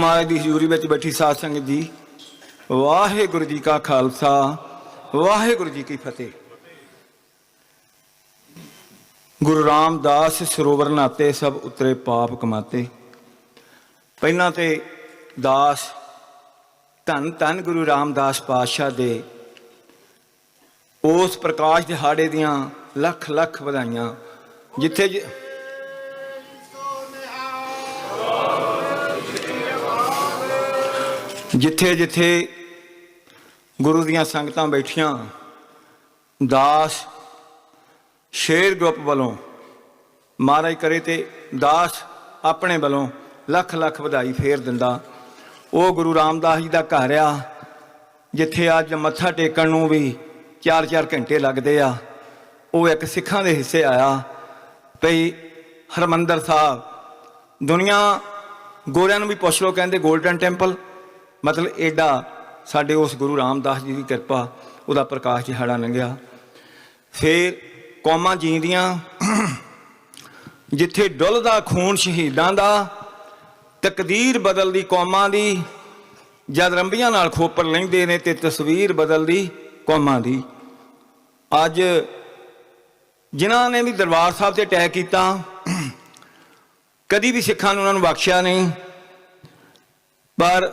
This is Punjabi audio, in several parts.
ਮਹਾਰਾਜ ਦੀ ਹਜ਼ੂਰੀ ਵਿੱਚ ਬੈਠੀ ਸਾਧ ਸੰਗਤ ਜੀ, ਵਾਹਿਗੁਰੂ ਜੀ ਕਾ ਖਾਲਸਾ, ਵਾਹਿਗੁਰੂ ਜੀ ਕੀ ਫਤਿਹ। ਗੁਰੂ ਰਾਮਦਾਸ ਸਰੋਵਰ ਨਾਤੇ ਸਭ ਉਤਰੇ ਪਾਪ ਕਮਾਤੇ। ਪਹਿਲਾਂ ਤੇ ਦਾਸ ਧੰਨ ਧੰਨ ਗੁਰੂ ਰਾਮਦਾਸ ਪਾਤਸ਼ਾਹ ਦੇ ਉਸ ਪ੍ਰਕਾਸ਼ ਦਿਹਾੜੇ ਦੀਆਂ ਲੱਖ ਲੱਖ ਵਧਾਈਆਂ, ਜਿੱਥੇ ਜਿੱਥੇ ਜਿੱਥੇ ਗੁਰੂ ਦੀਆਂ ਸੰਗਤਾਂ ਬੈਠੀਆਂ, ਦਾਸ ਸ਼ੇਰ ਗਰੁੱਪ ਵੱਲੋਂ, ਮਹਾਰਾਜ ਕਰੇ ਤੇ ਦਾਸ ਆਪਣੇ ਵੱਲੋਂ ਲੱਖ ਲੱਖ ਵਧਾਈ ਫੇਰ ਦਿੰਦਾ। ਉਹ ਗੁਰੂ ਰਾਮਦਾਸ ਜੀ ਦਾ ਘਰ ਆ, ਜਿੱਥੇ ਅੱਜ ਮੱਥਾ ਟੇਕਣ ਨੂੰ ਵੀ 4-4 ਘੰਟੇ ਲੱਗਦੇ ਆ। ਉਹ ਇੱਕ ਸਿੱਖਾਂ ਦੇ ਹਿੱਸੇ ਆਇਆ, ਭਈ ਹਰਮੰਦਰ ਸਾਹਿਬ, ਦੁਨੀਆ ਗੋਰਿਆਂ ਨੂੰ ਵੀ ਪੁੱਛ ਲੋ ਕਹਿੰਦੇ 골ਡਨ ਟੈਂਪਲ ਮਤਲਬ ਐਡਾ ਸਾਡੇ ਉਸ ਗੁਰੂ ਰਾਮਦਾਸ ਜੀ ਦੀ ਕਿਰਪਾ, ਉਹਦਾ ਪ੍ਰਕਾਸ਼ ਦਿਹਾੜਾ ਲੰਘਿਆ। ਫੇਰ ਕੌਮਾਂ ਜੀਂਦੀਆਂ, ਜਿੱਥੇ ਡੁੱਲਦਾ ਖੂਨ ਸ਼ਹੀਦਾਂ ਦਾ, ਤਕਦੀਰ ਬਦਲਦੀ ਕੌਮਾਂ ਦੀ, ਜਦ ਰੰਬੀਆਂ ਨਾਲ ਖੋਪਰ ਲੈਂਦੇ ਨੇ ਤੇ ਤਸਵੀਰ ਬਦਲਦੀ ਕੌਮਾਂ ਦੀ। ਅੱਜ ਜਿਨ੍ਹਾਂ ਨੇ ਵੀ ਦਰਬਾਰ ਸਾਹਿਬ ਤੇ ਅਟੈਕ ਕੀਤਾ, ਕਦੀ ਵੀ ਸਿੱਖਾਂ ਨੂੰ ਉਹਨਾਂ ਨੂੰ ਬਖਸ਼ਿਆ ਨਹੀਂ, ਪਰ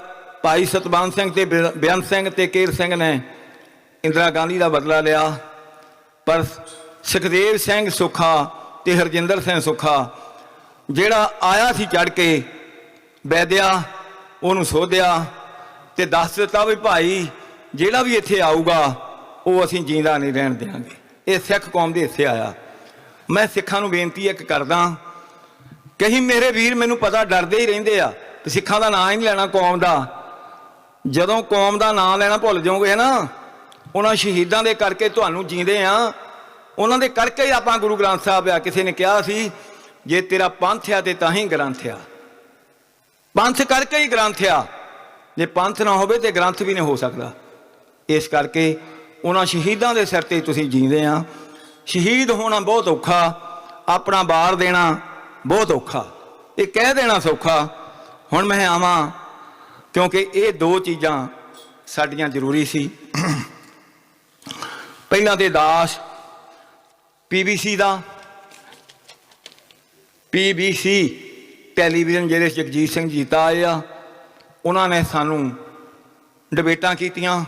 ਭਾਈ ਸਤਬੰਦ ਸਿੰਘ ਤੇ ਬੇ- ਬੇਅੰਤ ਸਿੰਘ ਤੇ ਕੇਰ ਸਿੰਘ ਨੇ ਇੰਦਰਾ ਗਾਂਧੀ ਦਾ ਬਦਲਾ ਲਿਆ। ਪਰ ਸੁਖਦੇਵ ਸਿੰਘ ਸੁਖਾ ਤੇ ਹਰਜਿੰਦਰ ਸਿੰਘ ਸੁਖਾ ਜਿਹੜਾ ਆਇਆ ਸੀ ਚੜ ਕੇ ਵੈਦਿਆ ਉਹਨੂੰ ਸੋਧਿਆ ਤੇ ਦੱਸ ਦਿੱਤਾ ਵੀ ਭਾਈ ਜਿਹੜਾ ਵੀ ਇੱਥੇ ਆਊਗਾ, ਉਹ ਅਸੀਂ ਜਿੰਦਾ ਨਹੀਂ ਰਹਿਣ ਦੇਵਾਂਗੇ ਇਹ ਸਿੱਖ ਕੌਮ ਦੇ ਹਿੱਸੇ ਆਇਆ। ਮੈਂ ਸਿੱਖਾਂ ਨੂੰ ਬੇਨਤੀ ਇੱਕ ਕਰਦਾ, ਕਹੀਂ ਮੇਰੇ ਵੀਰ ਮੈਨੂੰ ਪਤਾ ਡਰਦੇ ਹੀ ਰਹਿੰਦੇ ਆ, ਤੇ ਸਿੱਖਾਂ ਦਾ ਨਾਂ ਹੀ ਨਹੀਂ ਲੈਣਾ ਕੌਮ ਦਾ। ਜਦੋਂ ਕੌਮ ਦਾ ਨਾਂ ਲੈਣਾ ਭੁੱਲ ਜਾਓਗੇ ਨਾ, ਉਹਨਾਂ ਸ਼ਹੀਦਾਂ ਦੇ ਕਰਕੇ ਤੁਹਾਨੂੰ ਜੀਂਦੇ ਆ। ਉਹਨਾਂ ਦੇ ਕਰਕੇ ਹੀ ਆਪਾਂ ਗੁਰੂ ਗ੍ਰੰਥ ਸਾਹਿਬ ਆ। ਕਿਸੇ ਨੇ ਕਿਹਾ ਸੀ, ਜੇ ਤੇਰਾ ਪੰਥ ਆ ਤੇ ਤਾਂ ਹੀ ਗ੍ਰੰਥ ਆ। ਪੰਥ ਕਰਕੇ ਹੀ ਗ੍ਰੰਥ ਆ। ਜੇ ਪੰਥ ਨਾ ਹੋਵੇ ਤੇ ਗ੍ਰੰਥ ਵੀ ਨਹੀਂ ਹੋ ਸਕਦਾ। ਇਸ ਕਰਕੇ ਉਹਨਾਂ ਸ਼ਹੀਦਾਂ ਦੇ ਸਿਰ ਤੇ ਤੁਸੀਂ ਜੀਂਦੇ ਆ। ਸ਼ਹੀਦ ਹੋਣਾ ਬਹੁਤ ਔਖਾ। ਆਪਣਾ ਬਾਰ ਦੇਣਾ ਬਹੁਤ ਔਖਾ। ਇਹ ਕਹਿ ਦੇਣਾ ਸੌਖਾ। ਹੁਣ ਮੈਂ ਆਵਾਂ। ਕਿਉਂਕਿ ਇਹ ਦੋ ਚੀਜ਼ਾਂ ਸਾਡੀਆਂ ਜ਼ਰੂਰੀ ਸੀ। ਪਹਿਲਾਂ ਤੇ ਦਾਸ ਪੀਬੀਸੀ ਦਾ। ਪੀਬੀਸੀ ਟੈਲੀਵਿਜ਼ਨ ਜਿਹੜੇ ਜਗਜੀਤ ਸਿੰਘ ਜੀਤਾ ਆਏ ਆ, ਉਹਨਾਂ ਨੇ ਸਾਨੂੰ ਡਿਬੇਟਾਂ ਕੀਤੀਆਂ।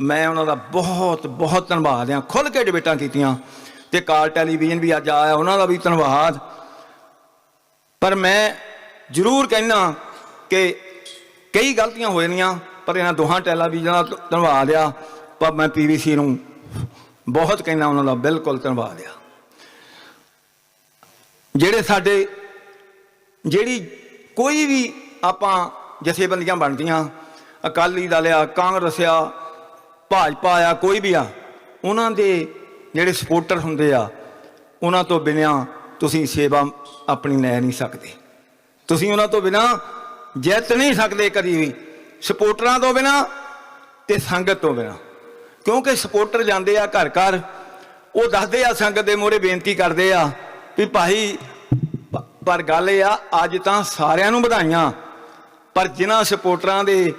ਮੈਂ ਉਹਨਾਂ ਦਾ ਬਹੁਤ ਬਹੁਤ ਧੰਨਵਾਦ ਆ ਖੁੱਲ ਕੇ ਡਿਬੇਟਾਂ ਕੀਤੀਆਂ ਤੇ ਕਾਲ ਟੈਲੀਵਿਜ਼ਨ ਵੀ ਅੱਜ ਆਇਆ, ਉਹਨਾਂ ਦਾ ਵੀ ਧੰਨਵਾਦ। ਪਰ ਮੈਂ ਜ਼ਰੂਰ ਕਹਿਣਾ ਕਿ ਕਈ ਗਲਤੀਆਂ ਹੋ ਜਾਂਦੀਆਂ ਪਰ ਇਹਨਾਂ ਦੋਹਾਂ ਟੈਲੀਵਿਜ਼ਨਾਂ ਦਾ ਧੰਨਵਾਦ ਆ ਪਰ ਮੈਂ ਪੀਵੀਸੀ ਨੂੰ ਬਹੁਤ ਕਹਿੰਦਾ, ਉਹਨਾਂ ਦਾ ਬਿਲਕੁਲ ਧੰਨਵਾਦ ਆ ਜਿਹੜੇ ਸਾਡੇ, ਜਿਹੜੀ ਕੋਈ ਵੀ ਆਪਾਂ ਜਥੇਬੰਦੀਆਂ ਬਣਦੀਆਂ, ਅਕਾਲੀ ਦਲ ਆ, ਕਾਂਗਰਸ ਆ, ਭਾਜਪਾ ਆ, ਕੋਈ ਵੀ ਆ, ਉਹਨਾਂ ਦੇ ਜਿਹੜੇ ਸਪੋਰਟਰ ਹੁੰਦੇ ਆ, ਉਹਨਾਂ ਤੋਂ ਬਿਨਾਂ ਤੁਸੀਂ ਸੇਵਾ ਆਪਣੀ ਲੈ ਨਹੀਂ ਸਕਦੇ। ਤੁਸੀਂ ਉਹਨਾਂ ਤੋਂ ਬਿਨਾਂ ਜਿੱਤ ਨਹੀਂ ਸਕਦੇ ਕਦੀ ਵੀ। ਸਪੋਰਟਰਾਂ ਤੋਂ ਬਿਨਾਂ ਤੇ ਸੰਗਤ ਤੋਂ ਬਿਨਾਂ। ਕਿਉਂਕਿ ਸਪੋਰਟਰ ਜਾਂਦੇ ਆ ਘਰ ਘਰ, ਉਹ ਦੱਸਦੇ ਆ ਸੰਗਤ ਦੇ ਮੋਰੇ ਬੇਨਤੀ ਕਰਦੇ ਆ ਵੀ ਭਾਈ ਪਰ ਗੱਲ ਇਹ ਆ, ਅੱਜ ਤਾਂ ਸਾਰਿਆਂ ਨੂੰ ਵਧਾਈਆਂ। ਪਰ ਜਿਨ੍ਹਾਂ ਸਪੋਰਟਰਾਂ ਦੇ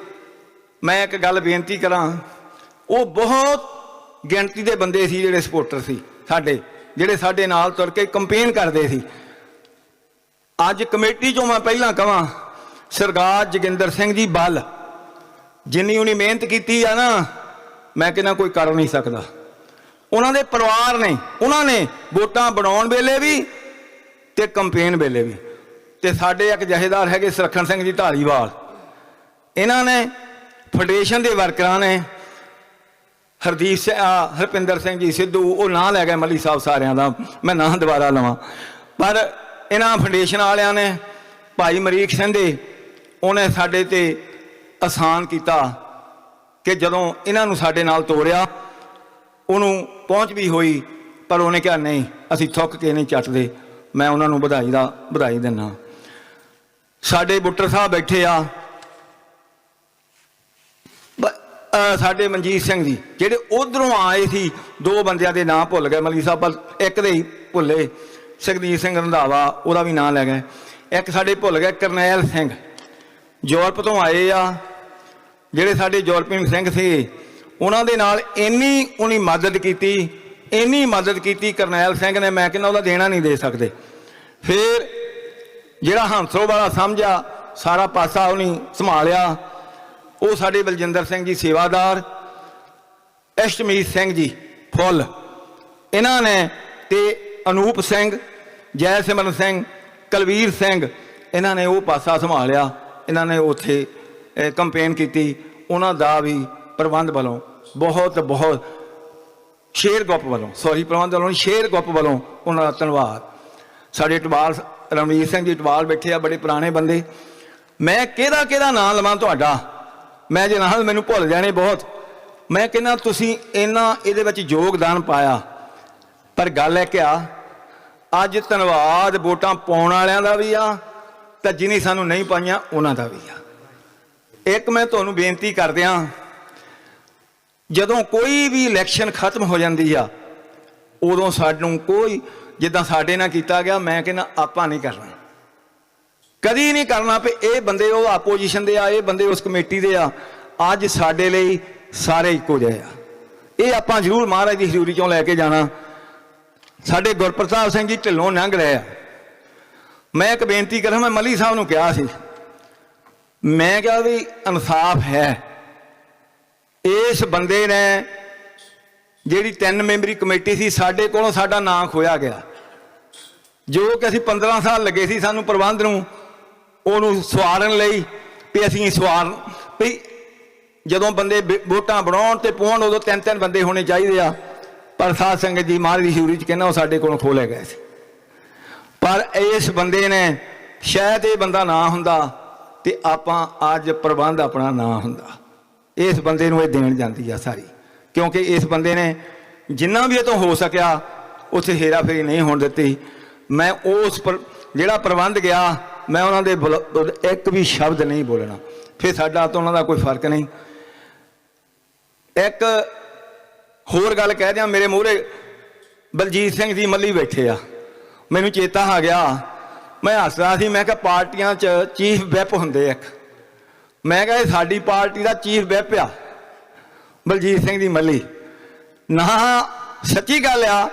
ਮੈਂ ਇੱਕ ਗੱਲ ਬੇਨਤੀ ਕਰਾਂ, ਉਹ ਬਹੁਤ ਗਿਣਤੀ ਦੇ ਬੰਦੇ ਸੀ ਜਿਹੜੇ ਸਪੋਰਟਰ ਸੀ ਸਾਡੇ, ਜਿਹੜੇ ਸਾਡੇ ਨਾਲ ਤੁਰ ਕੇ ਕੰਪੇਨ ਕਰਦੇ ਸੀ। ਅੱਜ ਕਮੇਟੀ ਚੋਂ ਮੈਂ ਪਹਿਲਾਂ ਕਹਾਂ ਸਰਦਾਰ ਜੋਗਿੰਦਰ ਸਿੰਘ ਜੀ ਬੱਲ। ਜਿੰਨੀ ਉਹਨੇ ਮਿਹਨਤ ਕੀਤੀ ਆ ਨਾ, ਮੈਂ ਕਹਿੰਦਾ ਕੋਈ ਕਰ ਨਹੀਂ ਸਕਦਾ। ਉਹਨਾਂ ਦੇ ਪਰਿਵਾਰ ਨੇ, ਉਹਨਾਂ ਨੇ ਵੋਟਾਂ ਬਣਾਉਣ ਵੇਲੇ ਵੀ ਤੇ ਕੰਪੇਨ ਵੇਲੇ ਵੀ। ਤੇ ਸਾਡੇ ਇੱਕ ਜਹੇਦਾਰ ਹੈਗੇ ਸੁਰੱਖਣ ਸਿੰਘ ਜੀ ਢਾਲੀਵਾਲ। ਇਹਨਾਂ ਨੇ ਫੈਡਰੇਸ਼ਨ ਦੇ ਵਰਕਰਾਂ ਨੇ, ਹਰਦੀਪ ਸਿੰਘ ਹਰਪਿੰਦਰ ਸਿੰਘ ਜੀ, ਸਿੱਧੂ, ਉਹ ਨਾਂ ਲੈ ਗਏ ਮੱਲੀ ਸਾਹਿਬ ਸਾਰਿਆਂ ਦਾ। ਮੈਂ ਨਾਂ ਦੁਬਾਰਾ ਲਵਾਂ। ਪਰ ਇਹਨਾਂ ਫਾਊਂਡੇਸ਼ਨ ਵਾਲਿਆਂ ਨੇ, ਭਾਈ ਮਰੀਕ ਸਿੰਘ ਦੇ ਉਹਨੇ ਸਾਡੇ ਤੇ ਆਸਾਨ ਕੀਤਾ ਕਿ ਜਦੋਂ ਇਹਨਾਂ ਨੂੰ ਸਾਡੇ ਨਾਲ ਤੋੜਿਆ, ਉਹਨੂੰ ਪਹੁੰਚ ਵੀ ਹੋਈ, ਪਰ ਉਹਨੇ ਕਿਹਾ, ਨਹੀਂ, ਅਸੀਂ ਥੁੱਕ ਕੇ ਨਹੀਂ ਚੱਟਦੇ, ਮੈਂ ਉਹਨਾਂ ਨੂੰ ਵਧਾਈ ਦਾ, ਵਧਾਈ ਦਿੰਦਾ ਸਾਡੇ ਬੁੱਟਰ ਸਾਹਿਬ ਬੈਠੇ ਆ। ਸਾਡੇ ਮਨਜੀਤ ਸਿੰਘ ਜੀ, ਜਿਹੜੇ ਉਧਰੋਂ ਆਏ ਸੀ, ਦੋ ਬੰਦਿਆਂ ਦੇ ਨਾਂ ਭੁੱਲ ਗਏ। ਮਲੀ ਸਾਹਿਬ ਪਰ ਇੱਕ ਦੇ ਹੀ ਭੁੱਲੇ। ਸੁਖਦੀਪ ਸਿੰਘ ਰੰਧਾਵਾ, ਉਹਦਾ ਵੀ ਨਾਂ ਲੈ ਗਏ। ਇੱਕ ਸਾਡੇ ਭੁੱਲ ਗਏ, ਕਰਨੈਲ ਸਿੰਘ। ਯੂਰਪ ਤੋਂ ਆਏ ਆ, ਜਿਹੜੇ ਸਾਡੇ ਯੂਰਪੀਨ ਸਿੰਘ ਸੀ, ਉਹਨਾਂ ਦੇ ਨਾਲ ਇੰਨੀ ਉਹਨੇ ਮਦਦ ਕੀਤੀ, ਇੰਨੀ ਮਦਦ ਕੀਤੀ ਕਰਨੈਲ ਸਿੰਘ ਨੇ, ਮੈਂ ਕਹਿੰਦਾ ਉਹਦਾ ਦੇਣਾ ਨਹੀਂ ਦੇ ਸਕਦੇ। ਫਿਰ ਜਿਹੜਾ ਹੰਸੋ ਵਾਲਾ ਸਮਝਿਆ, ਸਾਰਾ ਪਾਸਾ ਉਹਨੇ ਸੰਭਾਲਿਆ। ਉਹ ਸਾਡੇ ਬਲਜਿੰਦਰ ਸਿੰਘ ਜੀ ਸੇਵਾਦਾਰ, ਅਸ਼ਟਮੀਤ ਸਿੰਘ ਜੀ ਫੁੱਲ। ਇਹਨਾਂ ਨੇ ਤੇ ਅਨੂਪ ਸਿੰਘ ਜੈ ਸਿਮਰਨ ਸਿੰਘ, ਕਲਵੀਰ ਸਿੰਘ, ਇਹਨਾਂ ਨੇ ਉਹ ਪਾਸਾ ਸੰਭਾਲਿਆ। ਇਹਨਾਂ ਨੇ ਉੱਥੇ ਕੰਪੇਨ ਕੀਤੀ। ਉਹਨਾਂ ਦਾ ਵੀ ਪ੍ਰਬੰਧ ਵੱਲੋਂ, ਬਹੁਤ ਬਹੁਤ, ਸ਼ੇਰ ਗੁੱਪ ਵੱਲੋਂ ਸੌਰੀ ਪ੍ਰਬੰਧ ਵੱਲੋਂ ਸ਼ੇਰ ਗੁੱਪ ਵੱਲੋਂ ਉਹਨਾਂ ਦਾ ਧੰਨਵਾਦ। ਸਾਡੇ ਟਵਾਲ ਰਣਵੀਰ ਸਿੰਘ ਜੀ ਟਵਾਲ ਬੈਠੇ ਆ, ਬੜੇ ਪੁਰਾਣੇ ਬੰਦੇ। ਮੈਂ ਕਿਹਦਾ ਕਿਹਦਾ ਨਾਮ ਲਵਾਂ ਤੁਹਾਡਾ? ਮੈਂ ਜੇ ਨਾਲ ਮੈਨੂੰ ਭੁੱਲ ਜਾਣੇ ਬਹੁਤ। ਮੈਂ ਕਹਿੰਦਾ, ਤੁਸੀਂ ਇਹਨਾਂ ਇਹਦੇ ਵਿੱਚ ਯੋਗਦਾਨ ਪਾਇਆ। ਪਰ ਗੱਲ ਹੈ ਕਿ ਆ, ਅੱਜ ਧੰਨਵਾਦ ਵੋਟਾਂ ਪਾਉਣ ਵਾਲਿਆਂ ਦਾ ਵੀ ਆ ਤਾਂ ਜਿਨੀ ਸਾਨੂੰ ਨਹੀਂ ਪਾਈਆਂ, ਉਹਨਾਂ ਦਾ ਵੀ ਆ। ਇੱਕ ਮੈਂ ਤੁਹਾਨੂੰ ਬੇਨਤੀ ਕਰਦਿਆਂ ਜਦੋਂ ਕੋਈ ਵੀ ਇਲੈਕਸ਼ਨ ਖਤਮ ਹੋ ਜਾਂਦੀ ਆ, ਉਦੋਂ ਸਾਨੂੰ ਕੋਈ, ਜਿੱਦਾਂ ਸਾਡੇ ਨਾਲ ਕੀਤਾ ਗਿਆ, ਮੈਂ ਕਹਿੰਦਾ ਆਪਾਂ ਨਹੀਂ ਕਰਨਾ। ਕਦੀ ਨਹੀਂ ਕਰਨਾ ਵੀ ਇਹ ਬੰਦੇ ਉਹ ਆਪੋਜੀਸ਼ਨ ਦੇ ਆ, ਇਹ ਬੰਦੇ ਉਸ ਕਮੇਟੀ ਦੇ ਆ, ਅੱਜ ਸਾਡੇ ਲਈ ਸਾਰੇ ਇੱਕੋ ਜਿਹੇ ਆ। ਇਹ ਆਪਾਂ ਜ਼ਰੂਰ ਮਹਾਰਾਜ ਦੀ ਹਜ਼ੂਰੀ ਚੋਂ ਲੈ ਕੇ ਜਾਣਾ। ਸਾਡੇ ਗੁਰਪ੍ਰਤਾਪ ਸਿੰਘ ਜੀ ਢਿੱਲੋਂ ਲੰਘ ਰਹੇ ਆ। ਮੈਂ ਇੱਕ ਬੇਨਤੀ ਕਰਾਂ ਮੈਂ ਮਲੀ ਸਾਹਿਬ ਨੂੰ ਕਿਹਾ ਸੀ। ਮੈਂ ਕਿਹਾ ਵੀ ਇਨਸਾਫ ਹੈ। ਇਸ ਬੰਦੇ ਨੇ ਜਿਹੜੀ ਤਿੰਨ ਮੈਂਬਰੀ ਕਮੇਟੀ ਸੀ, ਸਾਡੇ ਕੋਲੋਂ ਸਾਡਾ ਨਾਂ ਖੋਇਆ ਗਿਆ। ਜੋ ਕਿ ਅਸੀਂ 15 ਸਾਲ ਲੱਗੇ ਸੀ ਸਾਨੂੰ ਪ੍ਰਬੰਧ ਨੂੰ, ਉਹਨੂੰ ਸਵਾਰਨ ਲਈ ਵੀ ਅਸੀਂ ਸਵਾਰ ਵੀ ਜਦੋਂ ਬੰਦੇ ਵੋਟਾਂ ਬਣਾਉਣ ਤੇ ਪਾਉਣ ਉਦੋਂ ਤਿੰਨ ਤਿੰਨ ਬੰਦੇ ਹੋਣੇ ਚਾਹੀਦੇ ਆ। ਪਰ ਸਾਧ ਸੰਗਤ ਜੀ ਮਹਾਰਾਜ ਦੀ ਸ਼ੂਰੀ ਚ ਕਹਿੰਦਾ ਉਹ ਸਾਡੇ ਕੋਲੋਂ ਖੋਲੇ ਗਏ ਸੀ। ਪਰ ਇਸ ਬੰਦੇ ਨੇ ਸ਼ਾਇਦ ਇਹ ਬੰਦਾ ਨਾ ਹੁੰਦਾ ਤੇ ਆਪਾਂ ਅੱਜ ਪ੍ਰਬੰਧ ਆਪਣਾ ਨਾ ਹੁੰਦਾ। ਇਸ ਬੰਦੇ ਨੂੰ ਇਹ ਦੇਣ ਜਾਂਦੀ ਆ ਸਾਰੀ। ਕਿਉਂਕਿ ਇਸ ਬੰਦੇ ਨੇ ਜਿੰਨਾ ਵੀ ਇਹ ਤੋਂ ਹੋ ਸਕਿਆ, ਉੱਥੇ ਹੇਰਾਫੇਰੀ ਨਹੀਂ ਹੋਣ ਦਿੱਤੀ। ਮੈਂ ਉਸ ਜਿਹੜਾ ਪ੍ਰਬੰਧ ਗਿਆ, ਮੈਂ ਉਹਨਾਂ ਦੇ ਬੁਲ- ਇੱਕ ਵੀ ਸ਼ਬਦ ਨਹੀਂ ਬੋਲਣਾ। ਫਿਰ ਸਾਡਾ ਤਾਂ ਉਹਨਾਂ ਦਾ ਕੋਈ ਫ਼ਰਕ ਨਹੀਂ। ਇੱਕ ਹੋਰ ਗੱਲ ਕਹਿ ਦਿਆਂ, ਮੇਰੇ ਮੂਹਰੇ ਬਲਜੀਤ ਸਿੰਘ ਜੀ ਮੱਲੀ ਬੈਠੇ ਆ। ਮੈਨੂੰ ਚੇਤਾ ਆ ਗਿਆ। ਮੈਂ ਹੱਸਦਾ ਸੀ, ਮੈਂ ਕਿਹਾ ਪਾਰਟੀਆਂ 'ਚ ਚੀਫ ਵੈਪ ਹੁੰਦੇ ਇੱਕ। ਮੈਂ ਕਿਹਾ ਇਹ ਸਾਡੀ ਪਾਰਟੀ ਦਾ ਚੀਫ ਵੈਪ ਆ, ਬਲਜੀਤ ਸਿੰਘ ਦੀ ਮੱਲੀ। ਨਾ, ਸੱਚੀ ਗੱਲ ਆ,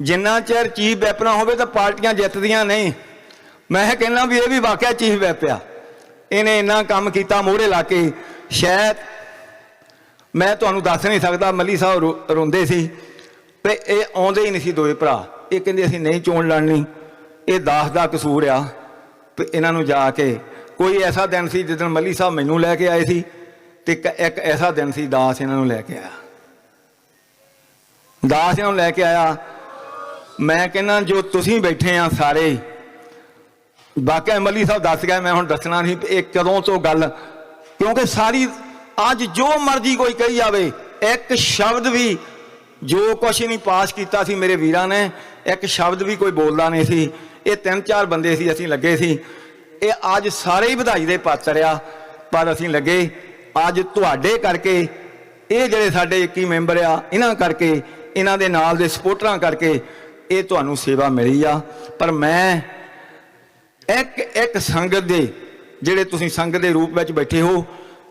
ਜਿੰਨਾ ਚਿਰ ਚੀਫ ਵੈਪ ਨਾ ਹੋਵੇ ਤਾਂ ਪਾਰਟੀਆਂ ਜਿੱਤਦੀਆਂ ਨਹੀਂ। ਮੈਂ ਕਹਿੰਦਾ ਵੀ ਇਹ ਵੀ ਵਾਕਿਆ ਚੀਫ ਵੈਪ ਆ। ਇਹਨੇ ਇੰਨਾ ਕੰਮ ਕੀਤਾ ਮੋਹਰੇ ਲਾ ਕੇ। ਸ਼ਾਇਦ ਮੈਂ ਤੁਹਾਨੂੰ ਦੱਸ ਨਹੀਂ ਸਕਦਾ, ਮੱਲੀ ਸਾਹਿਬ ਰੋ- ਰੋਂਦੇ ਸੀ। ਤੇ ਇਹ ਆਉਂਦੇ ਹੀ ਨਹੀਂ ਸੀ ਦੋਵੇਂ ਭਰਾ। ਇਹ ਕਹਿੰਦੇ ਅਸੀਂ ਨਹੀਂ ਚੋਣ ਲੜਨੀ। ਇਹ ਦਾਸ ਦਾ ਕਸੂਰ ਆ। ਤੇ ਇਹਨਾਂ ਨੂੰ ਜਾ ਕੇ ਕੋਈ ਐਸਾ ਦਿਨ ਸੀ ਜਿੱਦਣ ਮੱਲੀ ਸਾਹਿਬ ਮੈਨੂੰ ਲੈ ਕੇ ਆਏ ਸੀ ਤੇ ਇੱਕ- ਐਸਾ ਦਿਨ ਸੀ ਦਾਸ ਇਹਨਾਂ ਨੂੰ ਲੈ ਕੇ ਆਇਆ। ਦਾਸ ਇਹਨਾਂ ਨੂੰ ਲੈ ਕੇ ਆਇਆ। ਮੈਂ ਕਹਿੰਦਾ, ਜੋ ਤੁਸੀਂ ਬੈਠੇ ਆ ਸਾਰੇ। ਵਾਕਿਆ ਮੱਲੀ ਸਾਹਿਬ ਦੱਸ ਗਿਆ, ਮੈਂ ਹੁਣ ਦੱਸਣਾ ਨਹੀਂ ਇਹ ਕਦੋਂ ਤੋਂ ਗੱਲ। ਕਿਉਂਕਿ ਸਾਰੀ ਅੱਜ ਜੋ ਮਰਜ਼ੀ ਕੋਈ ਕਹੀ ਜਾਵੇ, ਇੱਕ ਸ਼ਬਦ ਵੀ ਜੋ ਕੁਛ ਨਹੀਂ ਪਾਸ ਕੀਤਾ ਸੀ ਮੇਰੇ ਵੀਰਾਂ ਨੇ, ਇੱਕ ਸ਼ਬਦ ਵੀ ਕੋਈ ਬੋਲਦਾ ਨਹੀਂ ਸੀ। ਇਹ ਤਿੰਨ ਚਾਰ ਬੰਦੇ ਸੀ, ਅਸੀਂ ਲੱਗੇ ਸੀ। ਇਹ ਅੱਜ ਸਾਰੇ ਹੀ ਵਧਾਈ ਦੇ ਪਾਤਰ ਆ, ਪਰ ਅਸੀਂ ਲੱਗੇ, ਅੱਜ ਤੁਹਾਡੇ ਕਰਕੇ, ਇਹ ਜਿਹੜੇ ਸਾਡੇ 21 ਮੈਂਬਰ ਆ, ਇਹਨਾਂ ਕਰਕੇ, ਇਹਨਾਂ ਦੇ ਨਾਲ ਦੇ ਸਪੋਰਟਰਾਂ ਕਰਕੇ ਇਹ ਤੁਹਾਨੂੰ ਸੇਵਾ ਮਿਲੀ ਆ। ਪਰ ਮੈਂ ਇੱਕ ਇੱਕ ਸੰਗਤ ਦੇ, ਜਿਹੜੇ ਤੁਸੀਂ ਸੰਗਤ ਦੇ ਰੂਪ ਵਿੱਚ ਬੈਠੇ ਹੋ,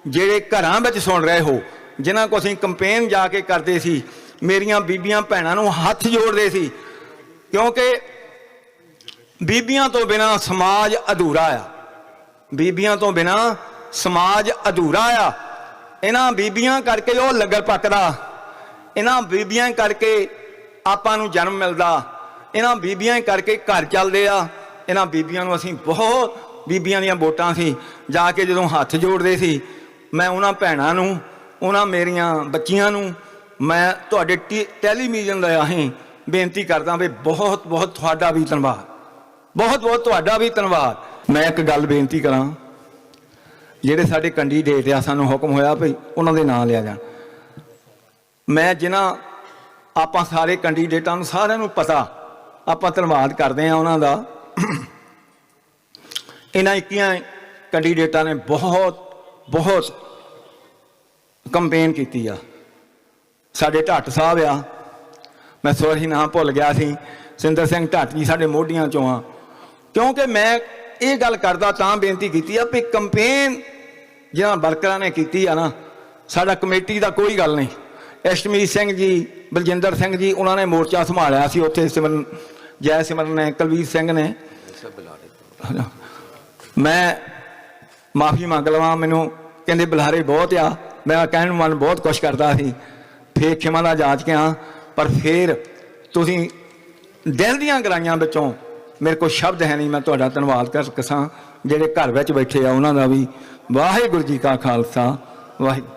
ਜਿਹੜੇ ਘਰਾਂ ਵਿੱਚ ਸੁਣ ਰਹੇ ਹੋ, ਜਿਨ੍ਹਾਂ ਕੋ ਅਸੀਂ ਕੰਪੇਨ ਜਾ ਕੇ ਕਰਦੇ ਸੀ ਮੇਰੀਆਂ ਬੀਬੀਆਂ ਭੈਣਾਂ ਨੂੰ ਹੱਥ ਜੋੜਦੇ ਸੀ, ਕਿਉਂਕਿ ਬੀਬੀਆਂ ਤੋਂ ਬਿਨਾ ਸਮਾਜ ਅਧੂਰਾ ਆ। ਬੀਬੀਆਂ ਤੋਂ ਬਿਨਾ ਸਮਾਜ ਅਧੂਰਾ ਆ। ਇਹਨਾਂ ਬੀਬੀਆਂ ਕਰਕੇ ਉਹ ਲੰਗਰ ਪੱਕਦਾ, ਇਹਨਾਂ ਬੀਬੀਆਂ ਕਰਕੇ ਆਪਾਂ ਨੂੰ ਜਨਮ ਮਿਲਦਾ, ਇਹਨਾਂ ਬੀਬੀਆਂ ਕਰਕੇ ਘਰ ਚੱਲਦੇ ਆ। ਇਹਨਾਂ ਬੀਬੀਆਂ ਨੂੰ ਅਸੀਂ ਬਹੁਤ ਬੀਬੀਆਂ ਦੀਆਂ ਵੋਟਾਂ ਸੀ, ਜਾ ਕੇ ਜਦੋਂ ਹੱਥ ਜੋੜਦੇ ਸੀ, ਮੈਂ ਉਹਨਾਂ ਭੈਣਾਂ ਨੂੰ, ਉਹਨਾਂ ਮੇਰੀਆਂ ਬੱਚੀਆਂ ਨੂੰ ਮੈਂ ਤੁਹਾਡੇ ਟੀ- ਟੈਲੀਵਿਜ਼ਨ ਦੇ ਆਹੀਂ ਬੇਨਤੀ ਕਰਦਾ ਵੀ ਬਹੁਤ ਬਹੁਤ ਤੁਹਾਡਾ ਵੀ ਧੰਨਵਾਦ। ਬਹੁਤ ਬਹੁਤ ਤੁਹਾਡਾ ਵੀ ਧੰਨਵਾਦ। ਮੈਂ ਇੱਕ ਗੱਲ ਬੇਨਤੀ ਕਰਾਂ। ਜਿਹੜੇ ਸਾਡੇ ਕੈਂਡੀਡੇਟ ਆ, ਸਾਨੂੰ ਹੁਕਮ ਹੋਇਆ ਵੀ ਉਹਨਾਂ ਦੇ ਨਾਂ ਲਿਆ ਜਾਣ। ਮੈਂ ਜਿਨ੍ਹਾਂ ਆਪਾਂ ਸਾਰੇ ਕੈਂਡੀਡੇਟਾਂ ਨੂੰ ਸਾਰਿਆਂ ਨੂੰ ਪਤਾ, ਆਪਾਂ ਧੰਨਵਾਦ ਕਰਦੇ ਆ ਉਹਨਾਂ ਦਾ। ਇਹਨਾਂ 21 ਕੈਂਡੀਡੇਟਾਂ ਨੇ ਬਹੁਤ ਬਹੁਤ ਕੰਪੇਨ ਕੀਤੀ ਆ। ਸਾਡੇ ਢੱਟ ਸਾਹਿਬ ਆ। ਮੈਂ ਸੋਰੀ ਨਾਮ ਭੁੱਲ ਗਿਆ ਸੀ। ਸਿੰਦਰ ਸਿੰਘ ਢੱਟ ਜੀ ਸਾਡੇ ਮੋਢੀਆਂ ਚੋਂ ਆ। ਕਿਉਂਕਿ ਮੈਂ ਇਹ ਗੱਲ ਕਰਦਾ ਤਾਂ ਬੇਨਤੀ ਕੀਤੀ ਆ ਵੀ ਕੰਪੇਨ ਜਿਹੜਾ ਵਰਕਰਾਂ ਨੇ ਕੀਤੀ ਆ ਨਾ, ਸਾਡਾ ਕਮੇਟੀ ਦਾ ਕੋਈ ਗੱਲ ਨਹੀਂ। ਅਸ਼ਟਮੀਤ ਸਿੰਘ ਜੀ, ਬਲਜਿੰਦਰ ਸਿੰਘ ਜੀ, ਉਹਨਾਂ ਨੇ ਮੋਰਚਾ ਸੰਭਾਲਿਆ ਸੀ ਉੱਥੇ ਸਿਮਰਨ, ਜੈ ਸਿਮਰਨ ਨੇ, ਕੁਲਵੀਰ ਸਿੰਘ ਨੇ। ਮੈਂ ਮਾਫੀ ਮੰਗ ਲਵਾਂ, ਮੈਨੂੰ ਕਹਿੰਦੇ ਬੁਲਾਰੇ ਬਹੁਤ ਆ। ਮੈਂ ਕਹਿਣ ਮਨ ਬਹੁਤ ਕੁਛ ਕਰਦਾ ਸੀ। ਫੇਰ ਖਿਮਾ ਦਾ ਜਾਂਚ ਹਾਂ ਪਰ ਫੇਰ ਤੁਸੀਂ ਦਿਲ ਦੀਆਂ ਗਰਾਈਆਂ ਵਿੱਚੋਂ ਮੇਰੇ ਕੋਲ ਸ਼ਬਦ ਹੈ ਨਹੀਂ, ਮੈਂ ਤੁਹਾਡਾ ਧੰਨਵਾਦ ਕਰ ਸਕਾਂ ਜਿਹੜੇ ਘਰ ਵਿੱਚ ਬੈਠੇ ਆ, ਉਹਨਾਂ ਦਾ ਵੀ ਵਾਹਿਗੁਰੂ ਜੀ ਕਾ ਖਾਲਸਾ ਵਾਹਿਗੁਰੂ